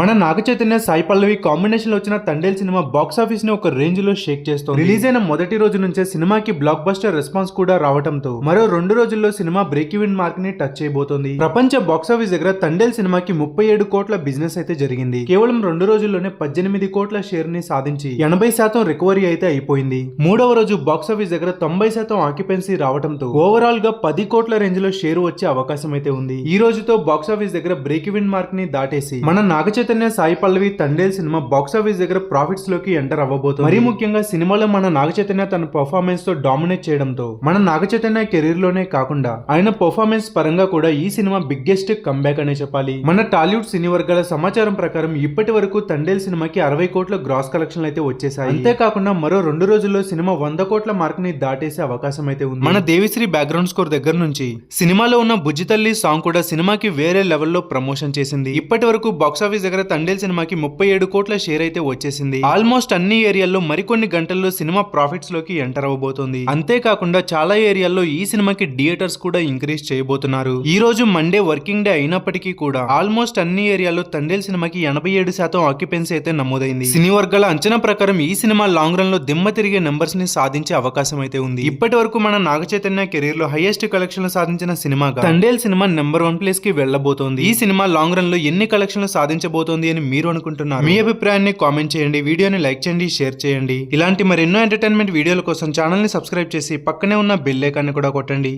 మన నాగ చైతన్య సాయి పల్లవి కాంబినేషన్లో వచ్చిన తండేల్ సినిమా బాక్స్ ఆఫీస్ని ఒక రేంజ్లో షేక్ చేస్తోంది. రిలీజ్ అయిన మొదటి రోజు నుంచే సినిమాకి బ్లాక్ బస్టర్ రెస్పాన్స్ కూడా రావడంతో మరో రెండు రోజుల్లో సినిమా బ్రేక్ ఈవెన్ మార్క్ని టచ్ చేయబోతోంది. ప్రపంచ బాక్స్ ఆఫీస్ దగ్గర తండేల్ సినిమాకి ముప్పై ఏడు కోట్ల బిజినెస్ అయితే జరిగింది. కేవలం రెండు రోజుల్లోనే పద్దెనిమిది కోట్ల షేర్ని సాధించి ఎనభై శాతం రికవరీ అయితే అయిపోయింది. మూడవ రోజు బాక్స్ ఆఫీస్ దగ్గర తొంభై శాతం ఆక్యుపెన్సీ రావడంతో ఓవరాల్గా పది కోట్ల రేంజ్లో షేర్ వచ్చే అవకాశం అయితే ఉంది. ఈ రోజుతో బాక్స్ ఆఫీస్ దగ్గర బ్రేక్ ఈవెన్ మార్క్ని దాటేసి మన Naga Chaitanya Sai Pallavi Thandel cinema box office దగ్గర ప్రాఫిట్స్లోకి ఎంటర్ అవ్వబోతుంది. మరీ ముఖ్యంగా సినిమాలో మన నాగ చైతన్య తన పర్ఫార్మెన్స్తో డామినేట్ చేయడంతో మన నాగ చైతన్య కెరీర్లోనే కాకుండా ఆయన పర్ఫార్మెన్స్ పరంగా కూడా ఈ సినిమా బిగ్గెస్ట్ కంబ్యాక్ అనే చెప్పాలి. మన టాలీవుడ్ సినీ వర్గాల సమాచారం ప్రకారం ఇప్పటి వరకు తండేల్ సినిమాకి అరవై కోట్ల గ్రాస్ కలెక్షన్లు అయితే వచ్చేసాయి అంతేకాకుండా మరో రెండు రోజుల్లో సినిమా వంద కోట్ల మార్క్ని దాటేసే అవకాశం అయితే ఉంది. మన దేవిశ్రీ బ్యాక్గ్రౌండ్ స్కోర్ దగ్గర నుంచి సినిమాలో ఉన్న బుజ్జితల్లి సాంగ్ కూడా సినిమాకి వేరే లెవెల్లో ప్రమోషన్ చేసింది. ఇప్పటి వరకు బాక్స్ ఆఫీస్ దగ్గర తండేల్ సినిమాకి ముప్పై ఏడు కోట్ల షేర్ అయితే వచ్చేసింది. ఆల్మోస్ట్ అన్ని ఏరియాల్లో మరికొన్ని గంటల్లో సినిమా ప్రాఫిట్స్లోకి ఎంటర్ అవబోతోంది అంతేకాకుండా చాలా ఏరియాల్లో ఈ సినిమాకి థియేటర్స్ కూడా ఇంక్రీజ్ చేయబోతున్నారు. ఈ రోజు మండే వర్కింగ్ డే అయినప్పటికీ కూడా ఆల్మోస్ట్ అన్ని ఏరియాల్లో తండేల్ సినిమాకి ఎనభై ఏడు శాతం ఆక్యుపెన్సీ అయితే నమోదైంది. సినీ వర్గాల అంచనా ప్రకారం ఈ సినిమా లాంగ్ రన్లో దిమ్మ తిరిగే నెంబర్స్ని సాధించే అవకాశం అయితే ఉంది. ఇప్పటి వరకు మన నాగ చైతన్య కెరీర్లో హైయెస్ట్ కలెక్షన్లు సాధించిన సినిమాగా తండేల్ సినిమా నెంబర్ వన్ ప్లేస్కి వెళ్ళబోతోంది ఈ సినిమా లాంగ్ రన్లో ఎన్ని కలెక్షన్లు సాధించబో పోతుంది అని మీరు అనుకుంటున్నారు. మీ అభిప్రాయాన్ని కామెంట్ చేయండి వీడియోని లైక్ చేయండి షేర్ చేయండి. ఇలాంటి మరెన్నో ఎంటర్టైన్మెంట్ వీడియోల కోసం ఛానల్ని సబ్స్క్రైబ్ చేసి పక్కనే ఉన్న బెల్ ఐకాన్ని కూడా కొట్టండి.